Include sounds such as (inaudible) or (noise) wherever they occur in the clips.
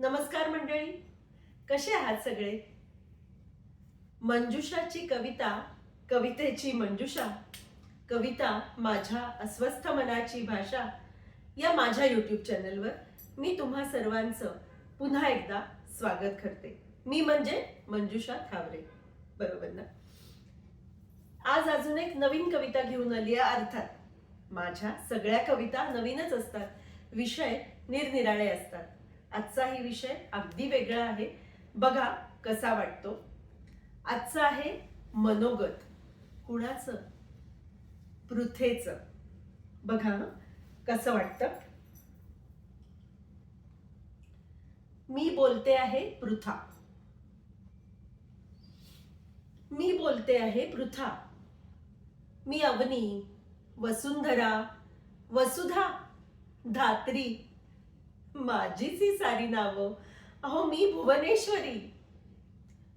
नमस्कार मंडळी. कसे आहात सगळे? मंजुषाची कविता कवितेची मंजुषा कविता माझ्या अस्वस्थ मनाची भाषा या माझ्या यूट्यूब चॅनलवर मी तुम्हा सर्वांचं पुन्हा एकदा स्वागत करते. मी म्हणजे मंजुषा थावरे. बरोबर ना? आज अजून एक नवीन कविता घेऊन आली आहे अर्थात माझ्या सगळ्या कविता नवीनच असतात. विषय निरनिराळे असतात. आजचाही विषय अगदी वेगळा आहे. बघा कसा वाटतो. आजचा आहे मनोगत. कुणाचं? पृथेचं बघा कसं वाटतं. मी बोलते आहे पृथा. मी बोलते आहे पृथा. मी अवनी वसुंधरा वसुधा धात्री माझीच ही सारी नावं. अहो मी भुवनेश्वरी.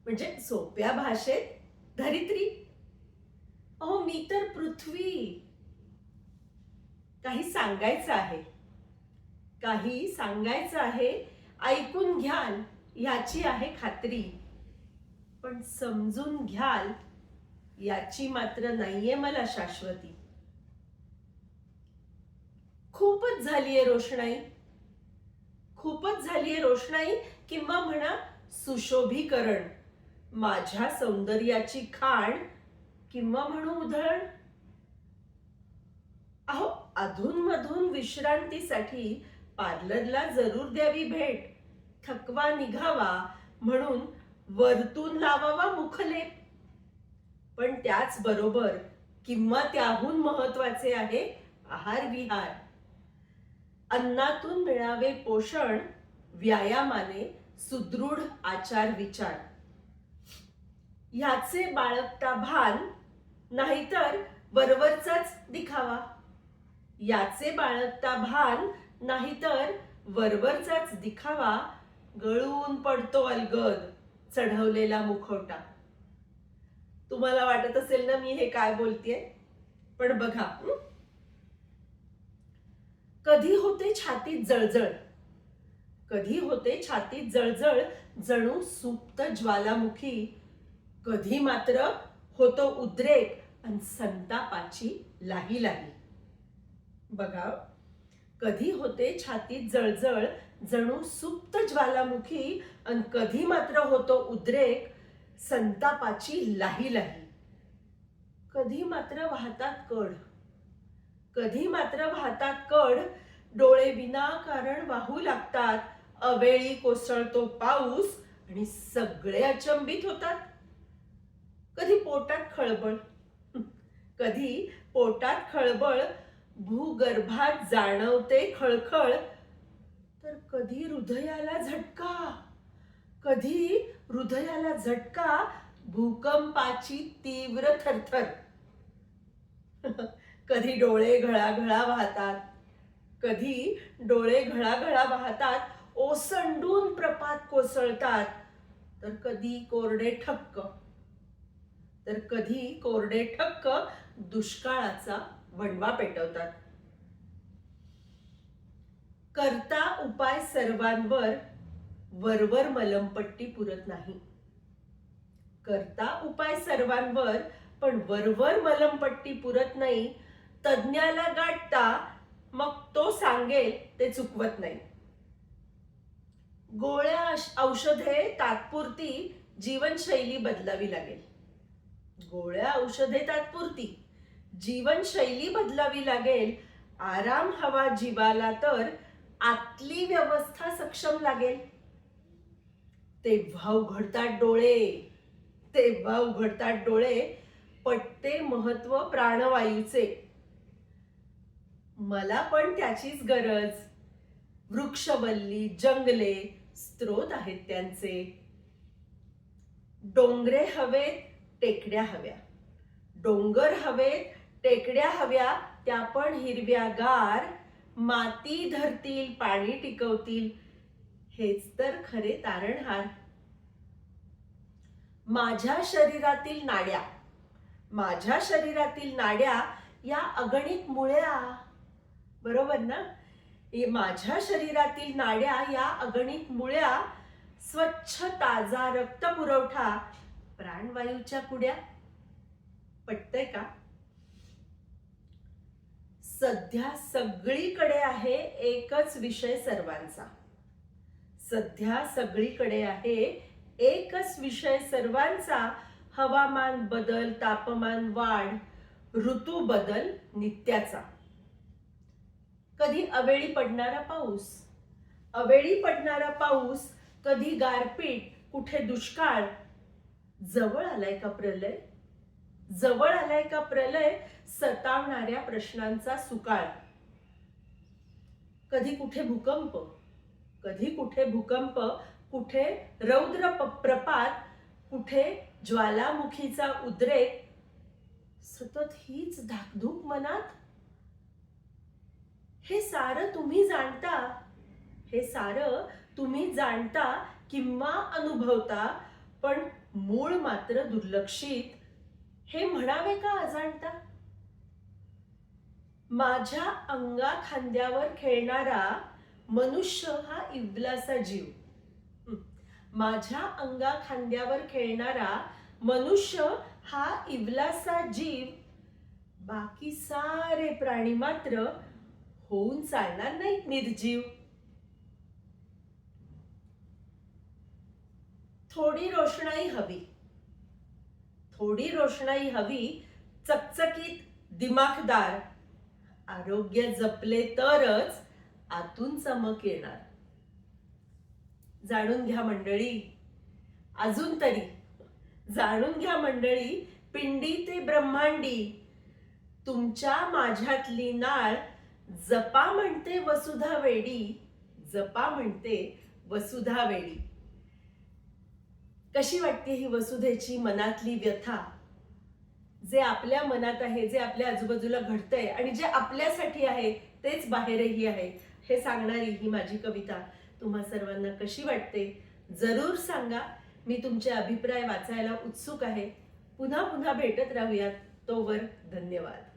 म्हणजे सोप्या भाषेत धरित्री. अहो मी तर पृथ्वी. काही सांगायचं आहे. काही सांगायचं आहे ऐकून घ्याल याची आहे खात्री. पण समजून घ्याल याची मात्र नाहीये मला शाश्वती. खूपच झालीये रोषणाई. खूपच झालीये रोषणाई किंवा म्हणा सुशोभीकरण. माझ्या सौंदर्याची खाण किंवा म्हणू उधळण. अहो अधून विश्रांतीसाठी पार्लरला जरूर द्यावी भेट. थकवा निघावा म्हणून वरतून लावावा मुखलेप. पण त्याच बरोबर किंवा त्याहून महत्त्वाचे आहे आहार विहार. अन्नातून मिळावे पोषण व्यायामाने सुदृढ आचार विचार. ह्याचे बाळगता भान नाहीतर वरवरचाच दिखावा. याचे बाळगता भान नाहीतर वरवरचाच दिखावा. गळून पडतो अलगद चढवलेला मुखवटा. तुम्हाला वाटत असेल ना मी हे काय बोलतेय? पण बघा कधी होते छातीत जळजळ? कधी होते छातीत जळजळ? जणू सुप्त ज्वालामुखी. कधी मात्र होतो उद्रेक आणि संतापाची लाही लाही. बघा कधी होते छातीत जळजळ? जणू सुप्त ज्वालामुखी आणि कधी मात्र होतो उद्रेक? संतापाची लाही लाही. कधी मात्र वाहतात कड कधी मात्र वाहतात कड डोळे विनाकारण वाहू लागतात. अवेळी कोसळतो पाऊस आणि सगळे अचंबित होतात. कधी पोटात खळबळ (laughs) कधी पोटात खळबळ भूगर्भात जाणवते खळखळ. तर कधी हृदयाला झटका कधी हृदयाला झटका भूकंपाची तीव्र थरथर. (laughs) कधी डोळे घळाघळा वाहतात कधी डोळे घळाघळा वाहतात ओसंडून प्रपात कोसळतात तर कधी कोरडे ठक्क तर कधी कोरडे ठक्क दुष्काळाचा वणवा पेटवतात. करता उपाय सर्वांवर वरवर मलमपट्टी पुरत नाही. करता उपाय सर्वांवर पण वरवर मलमपट्टी पुरत नाही तज्ज्ञाला गाठता मग तो सांगेल ते चुकवत नाही. गोळ्या औषधे तात्पुरती जीवनशैली बदलावी लागेल. गोळ्या औषधे तात्पुरती जीवनशैली बदलावी लागेल. आराम हवा जीवाला तर आतली व्यवस्था सक्षम लागेल. तेव्हा उघडतात डोळे. तेव्हा उघडतात डोळे. पटते महत्त्व प्राणवायूचे. मला पण त्याचीच गरज. वृक्षवल्ली जंगले स्त्रोत आहेत त्यांचे. डोंगरे हवेत टेकड्या हव्या. डोंगर हवेत टेकड्या हव्या त्या पण हिरव्यागार. माती धरतील पाणी टिकवतील. हेच तर खरे तारणहार. माझ्या शरीरातील नाड्या. माझ्या शरीरातील नाड्या या अगणित मुळ्या. बरोबर ना? माझ्या शरीरातील नाड्या या अगणित मुळ्या स्वच्छ ताजा रक्त पुरवठा प्राणवायूच्या पुड्या पटतय का? सध्या सगळीकडे आहे एकच विषय सर्वांचा. सध्या सगळीकडे आहे एकच विषय सर्वांचा. हवामान बदल तापमान वाढ ऋतू बदल नित्याचा. कधी अवेळी पडणारा पाऊस? अवेळी पडणारा पाऊस कधी गारपीट कुठे दुष्काळ? जवळ आलाय का प्रलय? जवळ आलाय का प्रलय? सतावणाऱ्या प्रश्नांचा सुकाळ. कधी कुठे भूकंप? कधी कुठे भूकंप? कुठे रौद्र प्रपात? कुठे ज्वालामुखीचा उद्रेक? सतत हीच धाकधूक मनात? हे सारं तुम्ही जाणता हे सारं तुम्ही जाणता किंवा अनुभवता पण मूळ मात्र दुर्लक्षित हे म्हणावे का अजाणता? माझ्या अंगा खांद्यावर खेळणारा मनुष्य हा इवलासा जीव. माझ्या अंगा खांद्यावर खेळणारा मनुष्य हा इवलासा जीव. बाकी सारे प्राणी मात्र होऊन चालणार नाहीत निर्जीव. थोडी रोषणाई हवी. थोडी रोषणाई हवी चकचकीत दिमाखदार. आरोग्य जपले तरच आतून चमक येणार. जाणून घ्या मंडळी. अजून तरी. जाणून घ्या मंडळी पिंडी ते ब्रह्मांडी. तुमच्या माझ्यातली नाळ जपा म्हणते वसुधा वेडी जपा म्हणते वसुधा वेडी. कशी वाटते ही वसुधेची मनातली व्यथा? जे आपल्या मनात आहे जे आपल्या आजूबाजूला घडतंय आणि जे आपल्यासाठी आहे तेच बाहेरही आहे. हे सांगणारी ही माझी कविता. तुम्हा सर्वांना कशी वाटते? जरूर सांगा. मी तुमचे अभिप्राय वाचायला उत्सुक आहे. पुन्हा पुन्हा भेटत राहूयात. तोवर धन्यवाद.